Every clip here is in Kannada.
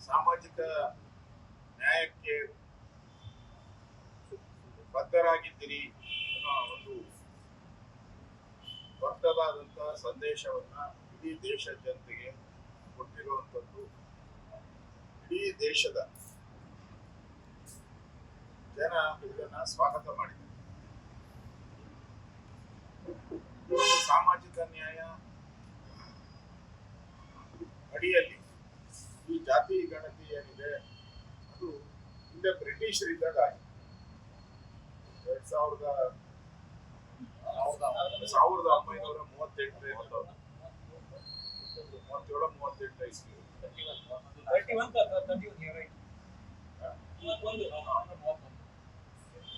ಸಾಮಾಜಿಕ ನ್ಯಾಯಕ್ಕೆ ಬದ್ಧರಾಗಿದ್ದೀರಿ ಅನ್ನೋ ಒಂದು ದೊಡ್ಡದಾದಂತಹ ಸಂದೇಶವನ್ನ ಇಡೀ ದೇಶದ ಜನತೆಗೆ ಕೊಟ್ಟಿರುವಂತದ್ದು ಇಡೀ ದೇಶದ ಜನ ಇದನ್ನ ಸ್ವಾಗತ ಇವತ್ತು ಸಾಮಾಜಿಕ ನ್ಯಾಯ ಅಡಿಯಲ್ಲಿ ಜಾತಿ ಗಣತಿ ಏನಿದೆ ಅದು ಹಿಂದೆ ಬ್ರಿಟಿಷರಿದ್ದಾಗ ಇದ್ದಾಗ ಎರಡ್ ಸಾವಿರದ ಸಾವಿರದ ಒಂಬೈನೂರ ಮೂವತ್ತೆಂಟು ಮೂವತ್ತೇಳು ಮೂವತ್ತೆಂಟು ಇಸ್ವಿ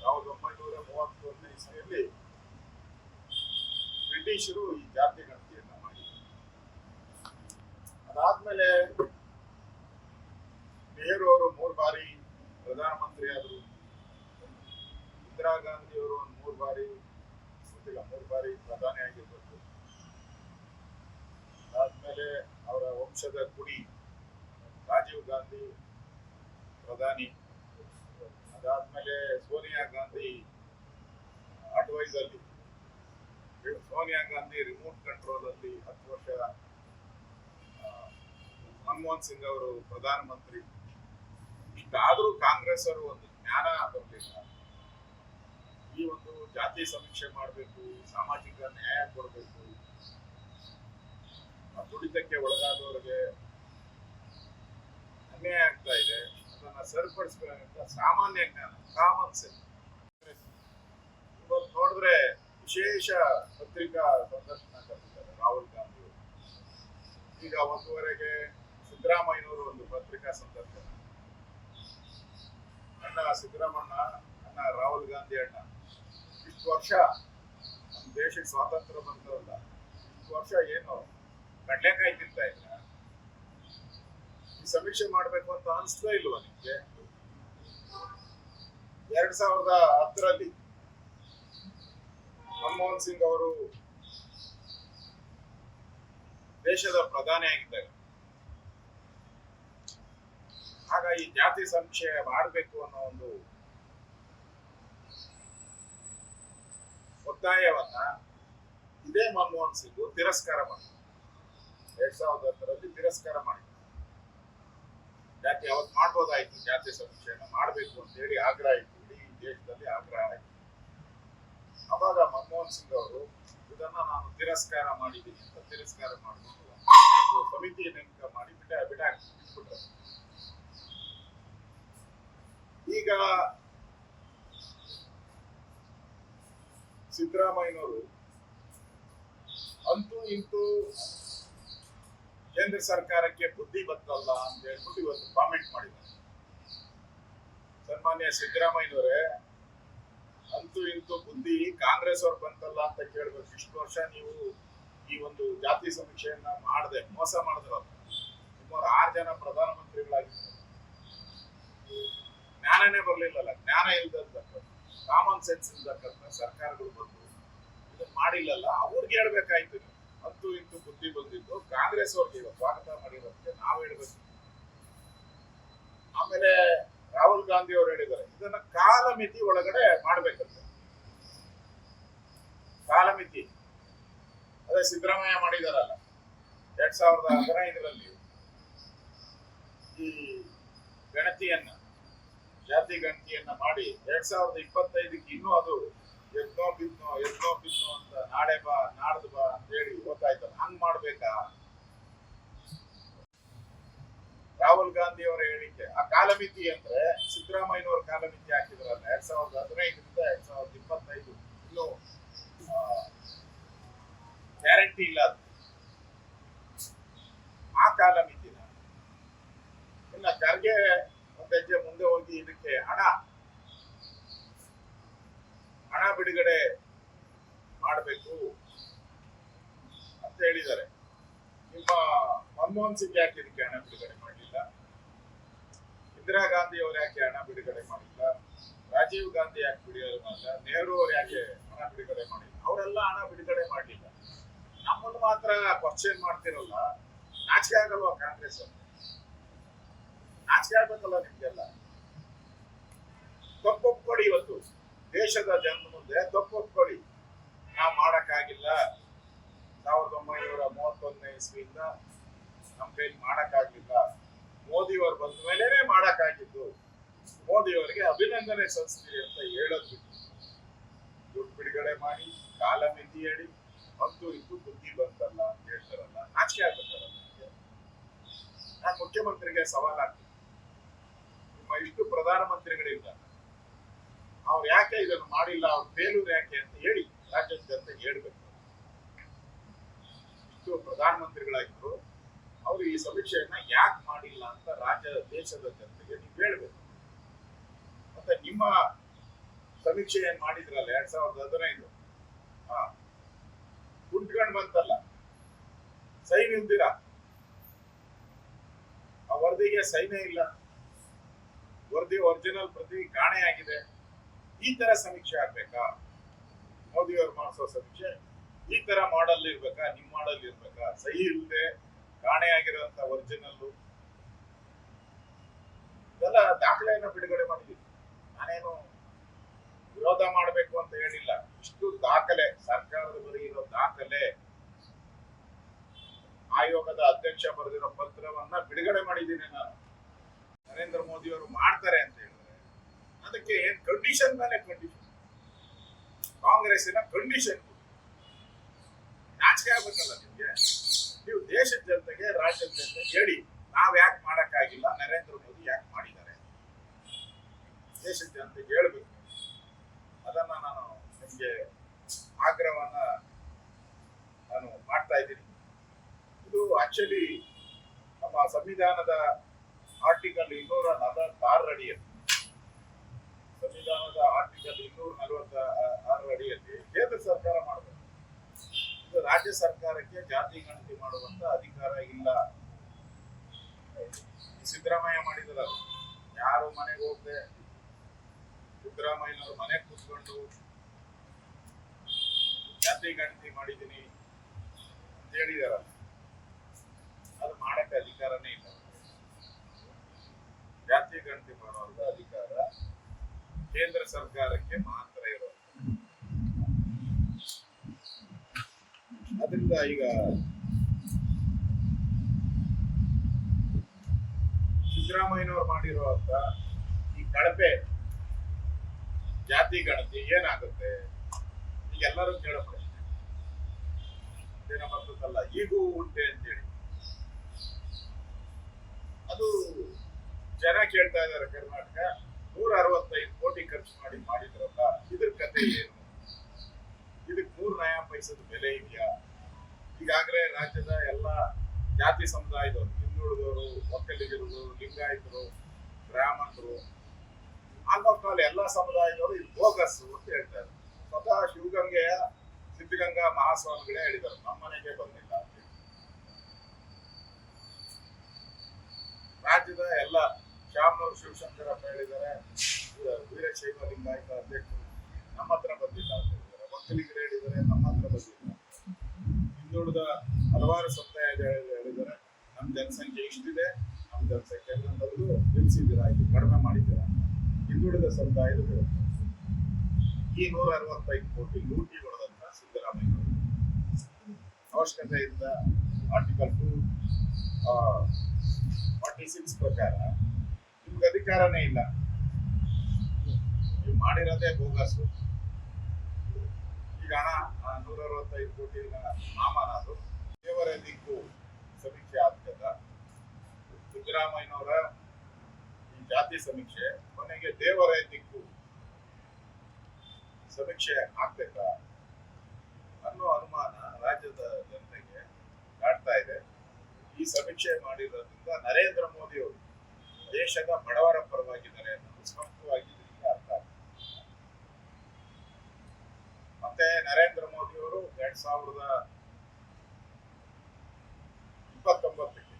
ಸಾವಿರದ ಒಂಬೈನೂರ ಮೂವತ್ತೊಂದನೇ ಇಸ್ವಿಯಲ್ಲಿ ಬ್ರಿಟಿಷರು ಈ ಜಾತಿ ಗಣತಿಯನ್ನ ಮಾಡಿದ್ರು. ಅದಾದ್ಮೇಲೆ ನೆಹರು ಅವರು ಮೂರು ಬಾರಿ ಪ್ರಧಾನಮಂತ್ರಿ ಆದರು ಇಂದಿರಾ ಗಾಂಧಿ ಅವರು ಒಂದು ಮೂರು ಬಾರಿ ಗೊತ್ತಿಲ್ಲ ಮೂರು ಬಾರಿ ಪ್ರಧಾನಿ ಆಗಿರ್ಬೇಕು. ಅದಾದ್ಮೇಲೆ ಅವರ ವಂಶದ ಕುಡಿ, ರಾಜೀವ್ ಗಾಂಧಿ ಪ್ರಧಾನಿ. ಅದಾದ್ಮೇಲೆ ಸೋನಿಯಾ ಗಾಂಧಿ ಅಡ್ವೈಸ್ ಅಲ್ಲಿ ಸೋನಿಯಾ ಗಾಂಧಿ ರಿಮೋಟ್ ಕಂಟ್ರೋಲ್ ಅಲ್ಲಿ ಹತ್ತು ವರ್ಷ ಮನಮೋಹನ್ ಸಿಂಗ್ ಅವರು ಪ್ರಧಾನಮಂತ್ರಿ. ಇಷ್ಟಾದ್ರೂ ಕಾಂಗ್ರೆಸ್ ಅವರು ಒಂದು ಜ್ಞಾನ ಬರಲಿಲ್ಲ ಈ ಒಂದು ಜಾತಿ ಸಮೀಕ್ಷೆ ಮಾಡಬೇಕು ಸಾಮಾಜಿಕ ನ್ಯಾಯ ಕೊಡಬೇಕು. ದುಡಿತಕ್ಕೆ ಒಳಗಾದವರಿಗೆ ಅನ್ಯಾಯ ಆಗ್ತಾ ಇದೆ. ಅದನ್ನ ಸರಿಪಡಿಸ್ಬೇಕಂತ ಸಾಮಾನ್ಯ ಜ್ಞಾನ ಕಾಮನ್ ಸೆನ್ಸ್ ಇವತ್ತು ನೋಡಿದ್ರೆ ವಿಶೇಷ ಪತ್ರಿಕಾ ಸಂದರ್ಶನ ಕರೆದಿದ್ದಾರೆ ರಾಹುಲ್ ಗಾಂಧಿ. ಈಗ ಒಂದುವರೆಗೆ ಸಿದ್ದರಾಮಯ್ಯನವರು ಒಂದು ಪತ್ರಿಕಾ ಸಂದರ್ಶನ. ಅಣ್ಣ, ಸಿದ್ದರಾಮಣ್ಣ, ಅಣ್ಣ, ರಾಹುಲ್ ಗಾಂಧಿ ಅಣ್ಣ. ಇಷ್ಟು ವರ್ಷ ನಮ್ಮ ದೇಶಕ್ಕೆ ಸ್ವಾತಂತ್ರ್ಯ ಬಂದವಲ್ಲ. ಇಷ್ಟು ವರ್ಷ ಏನು ಕಡ್ಲೆಕಾಯಿ ತಿಂತಾ ಇಲ್ಲ. ಸಮೀಕ್ಷೆ ಮಾಡ್ಬೇಕು ಅಂತ ಅನಿಸ್ತಾ ಇಲ್ವಾ ನಿಮ್ಗೆ? ಎರಡ್ ಸಾವಿರದ ಹತ್ತರಲ್ಲಿ ಮನಮೋಹನ್ ಸಿಂಗ್ ಅವರು ದೇಶದ ಪ್ರಧಾನಿ ಆಗಿದ್ದಾಗ ಆಗ ಈ ಜಾತಿ ಸಂಶಯ ಮಾಡಬೇಕು ಅನ್ನೋ ಒಂದು ಒತ್ತಾಯವನ್ನ ಇದೇ ಮನಮೋಹನ್ ಸಿಂಗ್ ತಿರಸ್ಕಾರ ಮಾಡಿದ್ರು. ಎರಡ್ ಸಾವಿರದ ಹತ್ತರಲ್ಲಿ ತಿರಸ್ಕಾರ ಮಾಡಿದ್ರು. ಜಾತಿ ಅವತ್ತು ಮಾಡ್ಬೋದಾಯ್ತು, ಜಾತಿ ಸಂಶಯನ ಮಾಡಬೇಕು ಅಂತ ಹೇಳಿ ಆಗ್ರಹ ಇತ್ತು. ಇಡೀ ದೇಶದಲ್ಲಿ ಆಗ್ರಹ ಆಯ್ತು. ಅವಾಗ ಮನಮೋಹನ್ ಸಿಂಗ್ ಅವರು, ಇದನ್ನ ನಾನು ತಿರಸ್ಕಾರ ಮಾಡಿದ್ದೀನಿ ಅಂತ ತಿರಸ್ಕಾರ ಮಾಡಿಕೊಂಡು ಸಮಿತಿ ನೇಮಕ ಮಾಡಿ ಈಗ ಸಿದ್ದರಾಮಯ್ಯನವರು ಅಂತೂ ಇಂತೂ ಕೇಂದ್ರ ಸರ್ಕಾರಕ್ಕೆ ಬುದ್ಧಿ ಬತ್ತಲ್ಲ ಅಂತ ಹೇಳ್ಬಿಟ್ಟು ಇವತ್ತು ಕಾಮೆಂಟ್ ಮಾಡಿದ್ದಾರೆ. ಸನ್ಮಾನ್ಯ ಸಿದ್ದರಾಮಯ್ಯನವರೇ, ಅಂತೂ ಇಂತೂ ಬುದ್ಧಿ ಕಾಂಗ್ರೆಸ್ ಅವ್ರು ಬಂತಲ್ಲ ಅಂತ ಕೇಳ್ಬೇಕು. ಇಷ್ಟು ವರ್ಷ ನೀವು ಈ ಒಂದು ಜಾತಿ ಸಮೀಕ್ಷೆಯನ್ನ ಮಾಡದೆ, ಮೋಸ ಮಾಡಿದ್ರಲ್ಲ. ನಿಮ್ಮವ್ರು ಆರು ಜನ ಪ್ರಧಾನಮಂತ್ರಿಗಳಾಗಿದ್ದಾರೆ. ಜ್ಞಾನನೇ ಬರಲಿಲ್ಲಲ್ಲ, ಜ್ಞಾನ ಇಲ್ದಂತ ಕಾಮನ್ ಸೆನ್ಸ್ ಇಲ್ದಕ್ಕಂತ ಸರ್ಕಾರಗಳು ಬಂದು ಇದನ್ನ ಮಾಡಿಲ್ಲಲ್ಲ, ಅವ್ರಿಗೆ ಹೇಳ್ಬೇಕಾಯ್ತು ಹತ್ತು ಇಂಟು ಬುದ್ಧಿ ಬಂದಿದ್ದು, ಕಾಂಗ್ರೆಸ್ ಅವ್ರಿಗೆ ಸ್ವಾಗತ ಮಾಡಿರೋದಕ್ಕೆ ನಾವು ಹೇಳ್ಬೇಕು. ಆಮೇಲೆ ರಾಹುಲ್ ಗಾಂಧಿ ಅವರು ಹೇಳಿದ್ದಾರೆ, ಇದನ್ನ ಕಾಲಮಿತಿ ಒಳಗಡೆ ಮಾಡ್ಬೇಕಂತೆ. ಕಾಲಮಿತಿ. ಅದೇ ಸಿದ್ದರಾಮಯ್ಯ ಮಾಡಿದಾರಲ್ಲ, ಎರಡ್ ಸಾವಿರದ ಹದಿನೈದರಲ್ಲಿ ಈ ಗಣತಿಯನ್ನ. ಜಾತಿ ಗಣತಿಯನ್ನ ಮಾಡಿ ಎರಡ್ ಸಾವಿರದ ಇಪ್ಪತ್ತೈದಕ್ಕೆ ಇನ್ನೂ ಅದು ಎದ್ನೋ ಬಿದ್ನೋ ಎದ್ನೋ ಬಿದ್ನೋ ಅಂತ ನಾಳೆ ಬಾ, ನಾಡ್ದು ಬಾ ಅಂತ ಹೇಳಿ ಗೊತ್ತಾಯ್ತಲ್ಲ. ಹಂಗ್ ಮಾಡ್ಬೇಕಾ? ರಾಹುಲ್ ಗಾಂಧಿ ಅವರ ಹೇಳಿಕೆ. ಆ ಕಾಲಮಿತಿ ಅಂದ್ರೆ ಸಿದ್ದರಾಮಯ್ಯನವರ ಕಾಲಮಿತಿ ಹಾಕಿದ್ರಲ್ಲ, ಎರಡ್ ಸಾವಿರದ ಹದಿನೈದರಿಂದ ಎರಡ್ ಸಾವಿರದ ಇಪ್ಪತ್ತೈದು. ಇನ್ನು ಗ್ಯಾರಂಟಿ ಇಲ್ಲ ಅದು. ಆ ಕಾಲಮಿತಿನ ಇನ್ನ ಖರ್ಗೆ ಒಂದು ಹೆಜ್ಜೆ ಮುಂದೆ ಹೋಗಿ ಇದಕ್ಕೆ ಹಣ. ಹಣ ಬಿಡುಗಡೆ ಮಾಡಬೇಕು ಅಂತ ಹೇಳಿದ್ದಾರೆ. ನಿಮ್ಮ ಮನಮೋಹನ್ ಸಿಂಗ್ ಯಾಕೆ ಇದಕ್ಕೆ ಹಣ ಬಿಡುಗಡೆ ಮಾಡಲಿಲ್ಲ ಇಂದಿರಾ ಗಾಂಧಿ ಅವರು ಯಾಕೆ ಹಣ ಬಿಡುಗಡೆ ಮಾಡಿಲ್ಲ? ರಾಜೀವ್ ಗಾಂಧಿ ಯಾಕೆ ಬಿಡುಗಡೆ ಮಾಡಿಲ್ಲ? ನೆಹರು ಅವರು ಯಾಕೆ ಹಣ ಬಿಡುಗಡೆ ಮಾಡಿಲ್ಲ? ಅವರೆಲ್ಲ ಹಣ ಬಿಡುಗಡೆ ಮಾಡಲಿಲ್ಲ ನಮ್ಮನ್ನು ಮಾತ್ರ ಕ್ವಶನ್ ಮಾಡ್ತಿರಲ್ಲ. ನಾಚಿಕೆ ಆಗಲ್ವಾ ಕಾಂಗ್ರೆಸ್ ನಾಚಿಕೆ ಆಗ್ಬೇಕಲ್ಲ ನಿಮ್ಗೆಲ್ಲ? ತಪ್ಪೊಪ್ಕೊಳ್ಳಿ ಇವತ್ತು. ದೇಶದ ಜನ ಮುಂದೆ ತಪ್ಪೊಪ್ಕೊಳ್ಳಿ ನಾವು ಮಾಡೋಕ್ಕಾಗಿಲ್ಲ. ಸಾವಿರದ ಒಂಬೈನೂರ ಮೂವತ್ತೊಂದನೇ ಇಸ್ವಿಯಿಂದ ನಮ್ಮ ಕೈಲಿ ಮಾಡಕ್ಕಾಗಿಲ್ಲ ಮೋದಿಯವರು ಬಂದ ಮೇಲೇನೆ ಮಾಡಕ್ಕಾಗಿದ್ದು. ಮೋದಿಯವರಿಗೆ ಅಭಿನಂದನೆ ಸಲ್ಲಿಸ್ತೀವಿ ಅಂತ ಹೇಳೋದು ದುಡ್ಡು ಬಿಡುಗಡೆ ಮಾಡಿ, ಕಾಲ ಮಿತಿ ಹೇಳಿ ಮತ್ತು ಇದು ಬುದ್ಧಿ ಬಂತಲ್ಲ ಅಂತ ಹೇಳ್ತಾರಲ್ಲ, ನಾಚಿಕೆ ಆಗ್ಬೇಕಲ್ಲ ನಿಮ್ಗೆ. ನಾನು ಮುಖ್ಯಮಂತ್ರಿಗೆ ಸವಾಲ್ ಹಾಕ್ತೀನಿ. ನಿಮ್ಮ ಇಷ್ಟು ಪ್ರಧಾನಮಂತ್ರಿಗಳಿಲ್ಲ ಅವ್ರು ಯಾಕೆ ಇದನ್ನು ಮಾಡಿಲ್ಲ? ಅವ್ರ ಯಾಕೆ ಅಂತ ಹೇಳಿ ರಾಜ್ಯದ ಜನತೆಗೆ ಹೇಳ್ಬೇಕು. ಇಷ್ಟು ಪ್ರಧಾನಮಂತ್ರಿಗಳಾಗಿದ್ರು, ಅವರು ಈ ಸಮೀಕ್ಷೆಯನ್ನ ಯಾಕೆ ಮಾಡಿಲ್ಲ ಅಂತ ರಾಜ್ಯ ದೇಶದ ಜನತೆಗೆ ನೀವು ಹೇಳ್ಬೇಕು. ಮತ್ತೆ ನಿಮ್ಮ ಸಮೀಕ್ಷೆ ಏನ್ ಮಾಡಿದ್ರಲ್ಲ ಎರಡ್ ಸಾವಿರದ ಹದಿನೈದು. ಹಾ. ಕುಂಟ್ಕೊಂಡ್ ಬಂತಲ್ಲ. ಸೈನ್ ಇಲ್ದಿರ ಆ ವರದಿಗೆ ಸೈನೇ ಇಲ್ಲ. ವರದಿ ಒರಿಜಿನಲ್ ಪ್ರತಿ ಕಾಣೆಯಾಗಿದೆ ಈ ತರ ಸಮೀಕ್ಷೆ ಆಗ್ಬೇಕಾ? ಮೋದಿ ಅವ್ರು ಮಾಡಿಸೋ ಸಮೀಕ್ಷೆ? ಈ ತರ ಮಾಡಲ್ ಇರ್ಬೇಕಾ? ನಿಮ್ ಮಾಡಲ್ ಇರ್ಬೇಕಾ? ಸಹಿ ಇಲ್ಲದೆ ಕಾಣೆ ಆಗಿರುವಂತ ಒರಿಜಿನಲ್ ಇದೆಲ್ಲ ದಾಖಲೆಯನ್ನ ಬಿಡುಗಡೆ ಮಾಡಿದೀವಿ. ನಾನೇನು ವಿರೋಧ ಮಾಡಬೇಕು ಅಂತ ಹೇಳಿಲ್ಲ. ಇಷ್ಟು ದಾಖಲೆ, ಸರ್ಕಾರದ ಬರೆಯಿರೋ ದಾಖಲೆ. ಆಯೋಗದ ಅಧ್ಯಕ್ಷ ಬರೆದಿರೋ ಪತ್ರವನ್ನ ಬಿಡುಗಡೆ ಮಾಡಿದ್ದೀನಿ ನಾನು. ನರೇಂದ್ರ ಮೋದಿ ಅವರು ಮಾಡ್ತಾರೆ ಅಂತ ಅದಕ್ಕೆ ಕಂಡೀಷನ್ ಮೇಲೆ ಕಂಡೀಷನ್ ಕಾಂಗ್ರೆಸ್ಸಿನ ಕಂಡೀಷನ್ ನಾಚಿಕೆ ಆಗ್ಬೇಕಲ್ಲ ನಿಮ್ಗೆ? ನೀವು ದೇಶದ ಜನತೆಗೆ, ರಾಜ್ಯದ ಜನತೆ ಹೇಳಿ, ನಾವ್ ಯಾಕೆ ಮಾಡಕ್ಕಾಗಿಲ್ಲ, ನರೇಂದ್ರ ಮೋದಿ ಯಾಕೆ ಮಾಡಿದ್ದಾರೆ? ದೇಶದ ಜನತೆಗೆ ಹೇಳ್ಬೇಕು. ಅದನ್ನ ನಾನು ನಿಮ್ಗೆ ಆಗ್ರಹವನ್ನ ನಾನು ಮಾಡ್ತಾ ಇದ್ದೀನಿ. ಇದು ಆಕ್ಚುಲಿ ನಮ್ಮ ಸಂವಿಧಾನದ ಆರ್ಟಿಕಲ್ ಇನ್ನೂರ ನಲವತ್ತಾರರ ಅಡಿಯಲ್ಲಿ ಸಂವಿಧಾನದ ಆರ್ಟಿಕಲ್ ಇನ್ನೂರ ನಲವತ್ತ ಆರು ಅಡಿಯಲ್ಲಿ ಕೇಂದ್ರ ಸರ್ಕಾರ ಮಾಡಬೇಕು. ಇದು ರಾಜ್ಯ ಸರ್ಕಾರಕ್ಕೆ ಜಾತಿ ಗಣತಿ ಮಾಡುವಂತ ಅಧಿಕಾರ ಇಲ್ಲ. ಸಿದ್ದರಾಮಯ್ಯ ಮಾಡಿದಲ್ಲ ಯಾರು ಮನೆಗೆ ಹೋಗದೆ? ಸಿದ್ದರಾಮಯ್ಯನವರು ಮನೆಗೆ ಕೂತ್ಕೊಂಡು ಜಾತಿ ಗಣತಿ ಮಾಡಿದ್ದೀನಿ ಅಂತ ಹೇಳಿದಾರ ಅದು ಮಾಡಕ್ಕೆ ಅಧಿಕಾರನೇ ಇಲ್ಲ. ಜಾತಿ ಗಣತಿ ಮಾಡುವಂತ ಅಧಿಕಾರ ಕೇಂದ್ರ ಸರ್ಕಾರಕ್ಕೆ ಮಾತ್ರ ಇರೋದು. ಅದರಿಂದ ಈಗ ಸಿದ್ದರಾಮಯ್ಯನವರು ಮಾಡಿರುವಂತ ಈ ಕಳಪೆ ಜಾತಿ ಗಣತಿ ಏನಾಗುತ್ತೆ ಈಗ ಎಲ್ಲರೂ ಕೇಳೋ ಪ್ರಶ್ನೆ ದಿನ ಬರ್ತದಲ್ಲ ಈಗೂ ಉಂಟೆ ಅಂತೇಳಿ. ಅದು ಜನ ಕೇಳ್ತಾ ಇದ್ದಾರೆ ಕರ್ನಾಟಕ. ನೂರ ಅರವತ್ತೈದು ಕೋಟಿ ಖರ್ಚು ಮಾಡಿ ಮಾಡಿದ್ರಲ್ಲ, ಇದ್ರ ಕತೆ ಏನು? ಇದಕ್ಕೆ ಮೂರ್ ನಯಾ ಪೈಸದ ಬೆಲೆ ಇದೆಯಾ? ಈಗಾಗಲೇ ರಾಜ್ಯದ ಎಲ್ಲ ಜಾತಿ ಸಮುದಾಯದವರು, ಹಿಂದುಳಿದವರು ಒಕ್ಕಲಿಗರು ಲಿಂಗಾಯತರು, ಬ್ರಾಹ್ಮಣರು ಆಲ್ಮೋಸ್ಟ್ ಆಲ್ ಎಲ್ಲ ಸಮುದಾಯದವರು ಇದು ಬೋಗಸ್ ಅಂತ ಹೇಳ್ತಾರೆ. ಸ್ವತಃ ಶಿವಗಂಗೆಯ ಸಿದ್ಧಗಂಗಾ ಮಹಾಸ್ವಾಮಿಗಳೇ ಹೇಳಿದ್ದಾರೆ. ನಮ್ಮನೆಗೆ ಬಂದಿಲ್ಲ ಅಂತ. ರಾಜ್ಯದ ಎಲ್ಲ ಶ್ಯಾಮನೂರು ಶಿವಶಂಕರಪ್ಪ ಹೇಳಿದ್ದಾರೆ. ವೀರಶೈವ ಲಿಂಗಾಯತ ಅಧ್ಯಕ್ಷರು ನಮ್ಮ ಹತ್ರ ಬಂದಿಲ್ಲ ಅಂತ ಹೇಳಿದ್ದಾರೆ ಒಕ್ಕಲಿಗರು ಹೇಳಿದ್ದಾರೆ, ನಮ್ಮ ಹತ್ರ ಬಂದಿಲ್ಲ. ಹಿಂದುಳಿದ ಹಲವಾರು ಸಮುದಾಯ ಹೇಳಿದ್ದಾರೆ. ನಮ್ಮ ಜನಸಂಖ್ಯೆ ಇಷ್ಟಿದೆ ನಮ್ಮ ಜನಸಂಖ್ಯೆ ಎಲ್ಲ ತಿಳಿಸಿದ್ದೀರಾ? ಇದು ಕಡಿಮೆ ಮಾಡಿದ್ದೀರಾ ಹಿಂದುಳಿದ ಸಮುದಾಯದ ಈ ನೂರ ಅರವತ್ತೈದು ಕೋಟಿ ಲೂಟಿ ಹೊಡೆದಂತ ಸಿದ್ದರಾಮಯ್ಯ. ಅವಶ್ಯಕತೆಯಿಂದ ಆರ್ಟಿಕಲ್ ಟು ಫಾರ್ಟಿ ಸಿಕ್ಸ್ ಪ್ರಕಾರ ನಿಮ್ಗೆ ಅಧಿಕಾರನೇ ಇಲ್ಲ. ಮಾಡಿರೋದೇ ಬೋಗಸು. ಈಗ ಹಣ ನೂರ ಅರವತ್ತೈದು ಕೋಟಿ ಮಾಮನ ಅದು. ದೇವರ ದಿಕ್ಕು ಸಮೀಕ್ಷೆ ಆಗ್ತದ. ಸಿದ್ದರಾಮಯ್ಯನವರ ಈ ಜಾತಿ ಸಮೀಕ್ಷೆ, ಕೊನೆಗೆ ದೇವರ ದಿಕ್ಕು ಸಮೀಕ್ಷೆ ಆಗ್ಬೇಕಾ ಅನ್ನೋ ಅನುಮಾನ ರಾಜ್ಯದ ಜನತೆಗೆ ಕಾಡ್ತಾ ಇದೆ. ಈ ಸಮೀಕ್ಷೆ ಮಾಡಿರೋದ್ರಿಂದ ನರೇಂದ್ರ ಮೋದಿ ಅವರು ದೇಶದ ಬಡವರ ಪರವಾಗಿದ್ದಾರೆ ಅನ್ನೋದು ಸ್ಪಷ್ಟವಾಗಿ ಅರ್ಥ ಮತ್ತೆ ನರೇಂದ್ರ ಮೋದಿ ಅವರು ಎರಡ್ ಸಾವಿರದ ಇಪ್ಪತ್ತೊಂಬತ್ತಕ್ಕೆ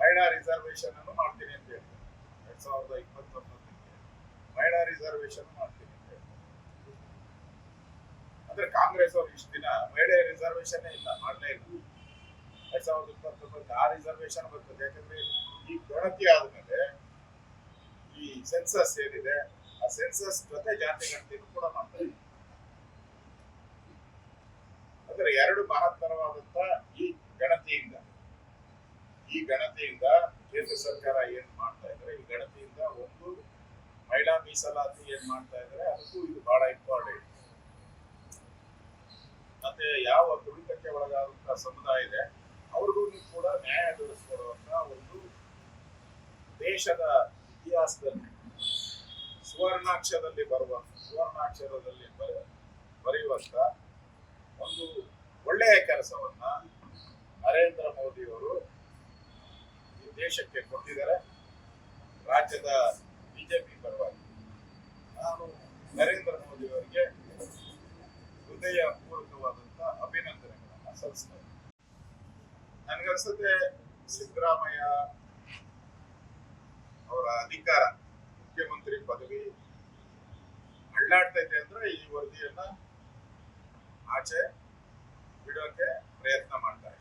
ಮಹಿಳಾ ರಿಸರ್ವೇಶನ್ ಅನ್ನು ಮಾಡ್ತೀನಿ ಅಂತ ಹೇಳ್ತಾರೆ. ಎರಡ್ ಸಾವಿರದ ಇಪ್ಪತ್ತೊಂಬತ್ತಕ್ಕೆ ಮಹಿಳಾ ರಿಸರ್ವೇಶನ್ ಮಾಡ್ತೀನಿ ಅಂತ ಹೇಳ್ತಾರೆ. ಅಂದ್ರೆ ಕಾಂಗ್ರೆಸ್ ಅವರು ಇಷ್ಟು ದಿನ ಮಹಿಳೆಯ ರಿಸರ್ವೇಶನ್ ಇಲ್ಲ, ಮಾಡಲೇ ಇಲ್ಲ. ಎರಡ್ ಸಾವಿರದ ಇಪ್ಪತ್ತೊಂಬತ್ತು ಆ ರಿಸರ್ವೇಶನ್ ಬರ್ತದೆ. ಯಾಕಂದ್ರೆ ಈ ಗಣತಿ ಆದ್ಮೇಲೆ ಈ ಸೆನ್ಸಸ್ ಏನಿದೆ ಸೆನ್ಸಸ್ ಜೊತೆ ಜಾತಿ ಗಣತಿಯನ್ನು ಕೂಡ ಮಾಡ್ತಾ ಅಂದ್ರೆ ಎರಡು ಮಹತ್ತರವಾದಂತ ಈ ಗಣತಿಯಿಂದ ಈ ಗಣತಿಯಿಂದ ಕೇಂದ್ರ ಸರ್ಕಾರ ಏನ್ ಮಾಡ್ತಾ ಇದ್ರೆ ಈ ಗಣತಿಯಿಂದ ಒಂದು ಮಹಿಳಾ ಮೀಸಲಾತಿ ಏನ್ ಮಾಡ್ತಾ ಇದ್ರೆ ಅದಕ್ಕೂ ಇದು ಬಹಳ ಇಂಪಾರ್ಟೆಂಟ್ ಮತ್ತೆ ಯಾವ ತುಳಿತಕ್ಕೆ ಒಳಗಾದಂತ ಸಮುದಾಯ ಇದೆ, ಅವ್ರಿಗೂ ಕೂಡ ನ್ಯಾಯ ದೊರಕಿಸಿಕೊಡುವಂತ ಒಂದು ದೇಶದ ಇತಿಹಾಸದಲ್ಲಿ ಸುವರ್ಣಾಕ್ಷರದಲ್ಲಿ ಬರುವ, ಸುವರ್ಣಾಕ್ಷರದಲ್ಲಿ ಬರ- ಬರೆಯುವಂತ ಒಂದು ಒಳ್ಳೆಯ ಕೆಲಸವನ್ನ ನರೇಂದ್ರ ಮೋದಿ ಅವರು ಈ ದೇಶಕ್ಕೆ ಕೊಟ್ಟಿದ್ದಾರೆ. ರಾಜ್ಯದ ಬಿಜೆಪಿ ಪರವಾಗಿ. ನಾನು ನರೇಂದ್ರ ಮೋದಿ ಅವರಿಗೆ ಹೃದಯ ಪೂರ್ವಕವಾದಂತಹ ಅಭಿನಂದನೆಗಳನ್ನ ಸಲ್ಲಿಸ್ತೇನೆ. ನನಗನ್ಸುತ್ತೆ ಸಿದ್ದರಾಮಯ್ಯ ಅವರ ಅಧಿಕಾರ ಮುಖ್ಯಮಂತ್ರಿ ಪದವಿ ಅಳ್ಳಾಡ್ತೈತೆ ಅಂದ್ರೆ ಈ ವರದಿಯನ್ನ ಆಚೆ ಬಿಡೋಕೆ ಪ್ರಯತ್ನ ಮಾಡ್ತಾರೆ.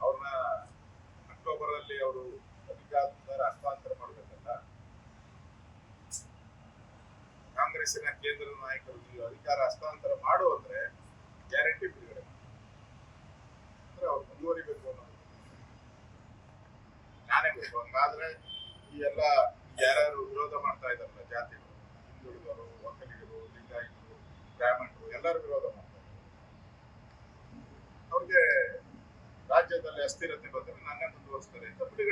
ಅವ್ರನ್ನ ಅಕ್ಟೋಬರ್ ಅಲ್ಲಿ ಅವರು ಅಧಿಕಾರ ಹಸ್ತಾಂತರ ಮಾಡಬೇಕಲ್ಲ. ಕಾಂಗ್ರೆಸ್ಸಿನ ಕೇಂದ್ರ ನಾಯಕರು ಅಧಿಕಾರ ಹಸ್ತಾಂತರ ಮಾಡು ಅಂದ್ರೆ ಗ್ಯಾರಂಟಿ ಬಿಡುಗಡೆ. ಅಂದ್ರೆ ಅವ್ರು ಮುಂದುವರಿಬೇಕು ಅನ್ನೋದು. ನಾನೇ ಬೇಕು ಹಂಗಾದ್ರೆ ಈ ಎಲ್ಲ ಯಾರ್ಯಾರು ವಿರೋಧ ಮಾಡ್ತಾ ಇದಾರಲ್ಲ ಜಾತಿಗಳು ಹಿಂದುಳಿದವರು, ಒಕ್ಕಲಿಗರು, ಲಿಂಗಾಯಿತರು, ಬ್ರಾಹ್ಮಣರು, ಎಲ್ಲರೂ ವಿರೋಧ ಮಾಡ್ತಾರೆ. ಅವ್ರಿಗೆ ರಾಜ್ಯದಲ್ಲಿ ಅಸ್ಥಿರತೆ ಬಂದರೆ ನನ್ನ ಮುಂದುವರಿಸ್ತಾರೆ? ಅಂತ ಬಿಡುಗಡೆ